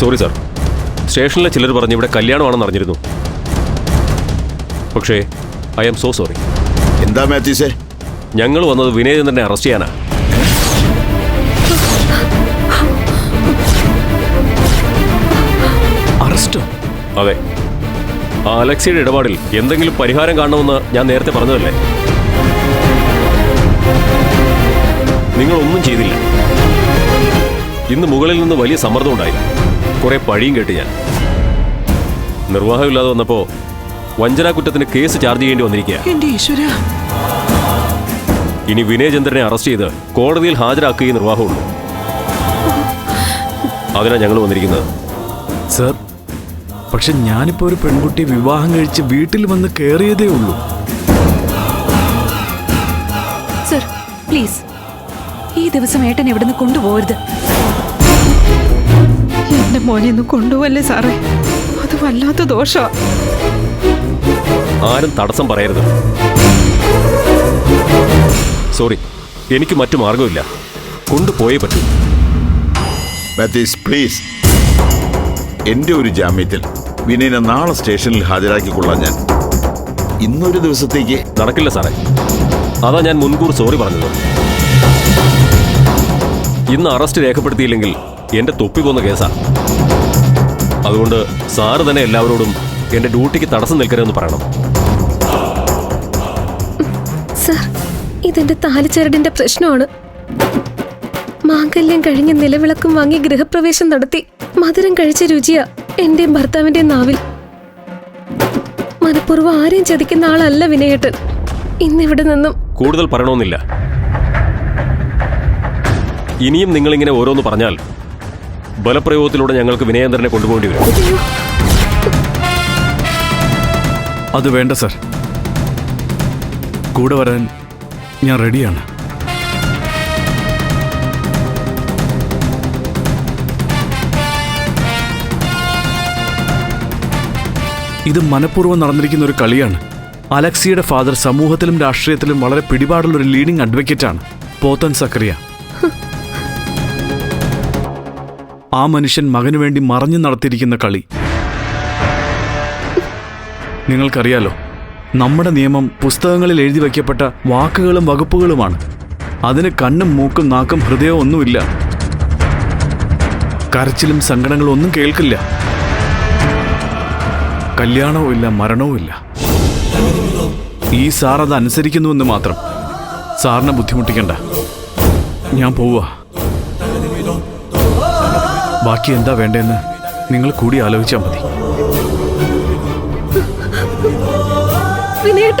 Sorry sir. സ്റ്റേഷനിലെ ചിലർ പറഞ്ഞ് ഇവിടെ കല്യാണമാണെന്ന് അറിഞ്ഞിരുന്നു. പക്ഷേ ഐ ആം സോ സോറി. എന്താ മാത്യൂസേ? ഞങ്ങൾ വന്നത് വിനയചന്ദ്രനെ അറസ്റ്റ് ചെയ്യാനാ. അറസ്റ്റോ? അതെ. ആ അലക്സിയുടെ ഇടപാടിൽ എന്തെങ്കിലും പരിഹാരം കാണണമെന്ന് ഞാൻ നേരത്തെ പറഞ്ഞതല്ലേ? നിങ്ങളൊന്നും ചെയ്തില്ല. ഇന്ന് മുകളിൽ നിന്ന് വലിയ സമ്മർദ്ദം ഉണ്ടായി. കുറെ പഴിയും കേട്ട് ഞാൻ. നിർവാഹമില്ലാതെ വന്നപ്പോ വഞ്ചനാക്കുറ്റത്തിന് കേസ് ചാർജ് ചെയ്യേണ്ടി വന്നിരിക്കുക എന്റെ ഈശ്വര. ഇനി വിനയചന്ദ്രനെ അറസ്റ്റ് ചെയ്ത് കോടതിയിൽ ഹാജരാക്കുകയും നിർവാഹമുള്ളൂ. അതിനാ ഞങ്ങൾ വന്നിരിക്കുന്നത്. സർ പക്ഷെ ഞാനിപ്പോ ഒരു പെൺകുട്ടി വിവാഹം കഴിച്ച് വീട്ടിൽ വന്ന് കയറിയതേ ഉള്ളൂ. Sir please. ഈ ദിവസം ഏട്ടൻ ഇവിടുന്ന് കൊണ്ടുപോകരുത്. എന്റെ മോനെ ഒന്ന് കൊണ്ടുപോവല്ലേ സാറേ? അത് വല്ലാത്ത ദോഷ. ആരും തടസ്സം പറയരുത്. സോറി എനിക്ക് മറ്റു മാർഗമില്ല കൊണ്ടുപോയേ പറ്റൂ. മാത്യൂസ് പ്ലീസ് എന്റെ ഒരു ജാമ്യത്തിൽ വിനയനെ നാളെ സ്റ്റേഷനിൽ ഹാജരാക്കിക്കൊള്ളാം ഞാൻ. ഇന്നൊരു ദിവസത്തേക്ക് നടക്കില്ല സാറേ. അതാ ഞാൻ മുൻകൂർ സോറി പറഞ്ഞത്. ഇന്ന് അറസ്റ്റ് രേഖപ്പെടുത്തിയില്ലെങ്കിൽ എന്റെ തൊപ്പി പോന്ന കേസാ. അതുകൊണ്ട് സാറ് തന്നെ എല്ലാവരോടും എന്റെ ഡ്യൂട്ടിക്ക് തടസ്സം നിൽക്കരുതെന്ന് പറയണം. സർ ഇതെന്റെ താലിച്ചരടിന്റെ പ്രശ്നമാണ്. മാംഗല്യം കഴിഞ്ഞ് നിലവിളക്കും വാങ്ങി ഗൃഹപ്രവേശം നടത്തി മധുരം കഴിച്ച രുചിയാ എന്റെയും ഭർത്താവിന്റെ നാവിൽ. മനഃപൂർവം ആരെയും ചതിക്കുന്ന ആളല്ല വിനയേട്ടൻ. ഇന്നിവിടെ നിന്നും കൂടുതൽ പറയണമെന്നില്ല. ഇനിയും നിങ്ങളിങ്ങനെ ഓരോന്ന് പറഞ്ഞാൽ ബലപ്രയോഗത്തിലൂടെ ഞങ്ങൾക്ക് വിനയേന്ദ്രനെ കൊണ്ടുപോകേണ്ടി വരും. അത് വേണ്ട സർ. കൂടെ വരാൻ ഞാൻ റെഡിയാണ്. ഇത് മനഃപൂർവം നടന്നിരിക്കുന്ന ഒരു കളിയാണ്. അലക്സിയുടെ ഫാദർ സമൂഹത്തിലും രാഷ്ട്രീയത്തിലും വളരെ പിടിപാടുള്ള ഒരു ലീഡിംഗ് അഡ്വക്കേറ്റാണ് പോത്തൻ സക്രിയ. ആ മനുഷ്യൻ മകനു വേണ്ടി മറഞ്ഞു നടത്തിയിരിക്കുന്ന കളി. നിങ്ങൾക്കറിയാലോ നമ്മുടെ നിയമം പുസ്തകങ്ങളിൽ എഴുതി വയ്ക്കപ്പെട്ട വാക്കുകളും വകുപ്പുകളുമാണ്. അതിന് കണ്ണും മൂക്കും നാക്കും ഹൃദയവും ഒന്നുമില്ല. കരച്ചിലും സങ്കടങ്ങളും ഒന്നും കേൾക്കില്ല. കല്യാണവും ഇല്ല മരണവും ഇല്ല. ഈ സാർ അത് അനുസരിക്കുന്നുവെന്ന് മാത്രം. സാറിനെ ബുദ്ധിമുട്ടിക്കണ്ട. ഞാൻ പോവാ ബാക്കി എന്താ വേണ്ടതെന്ന് നിങ്ങൾ കൂടി ആലോചിച്ചാൽ മതി. വിനയേട്ട.